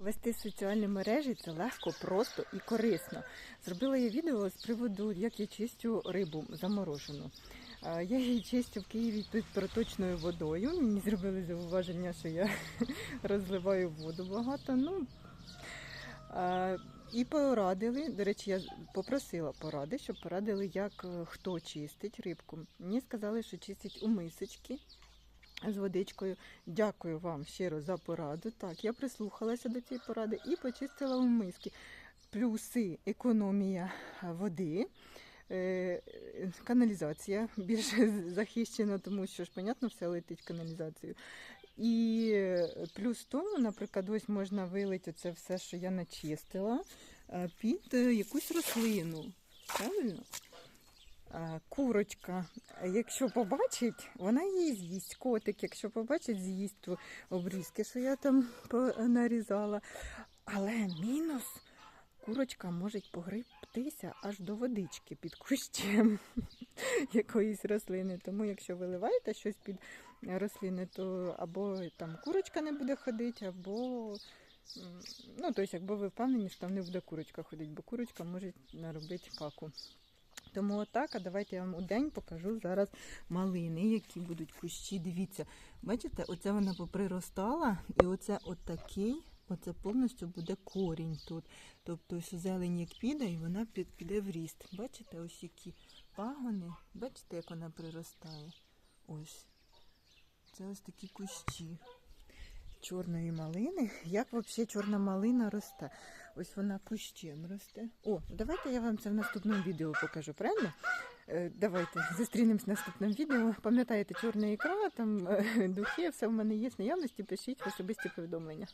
Вести соціальні мережі це легко, просто і корисно. Зробила я відео з приводу, як я чистю рибу заморожену. Е, Я її чистю в Києві під проточною водою. Мені зробили зауваження, що я розливаю воду багато. Ну, е, і порадили, до речі, я попросила поради, щоб порадили, як е, хто чистить рибку. Мені сказали, що чистять у мисочки з водичкою. Дякую вам щиро за пораду. Так, я прислухалася до цієї поради і почистила у миски. Плюси економія води. е, Каналізація більше захищена, тому що ж, понятно, все летить в каналізацію. І плюс тому, наприклад, ось можна вилити це все, що я начистила, е, під е, якусь рослину. Правильно? Е, Курочка, якщо побачить, вона її з'їсть. Котик, якщо побачить, з'їсть ту обрізки, що я там нарізала. Але мінус курочка може погребтися аж до водички під кущем якоїсь рослини. Тому якщо виливаєте щось під рослини, то або там курочка не буде ходити, або ну, тобто, якби ви впевнені, що там не буде курочка ходити, бо курочка може наробити каку. Тому отак, а давайте я вам у день покажу зараз малини, які будуть кущі. Дивіться, бачите, оце вона поприростала, і оце отакий, оце повністю буде корінь тут. Тобто ось зелень як піде, і вона під, піде в ріст. Бачите, ось які пагони, бачите, як вона приростає. Ось. Це ось такі кущі чорної малини. Як взагалі чорна малина росте? Ось вона кущем росте. О, давайте я вам це в наступному відео покажу, правильно? Е, Давайте зустрінемось в наступному відео. Пам'ятаєте, чорна ікра, там е, духи, все в мене є в наявності, пишіть в особисті повідомлення.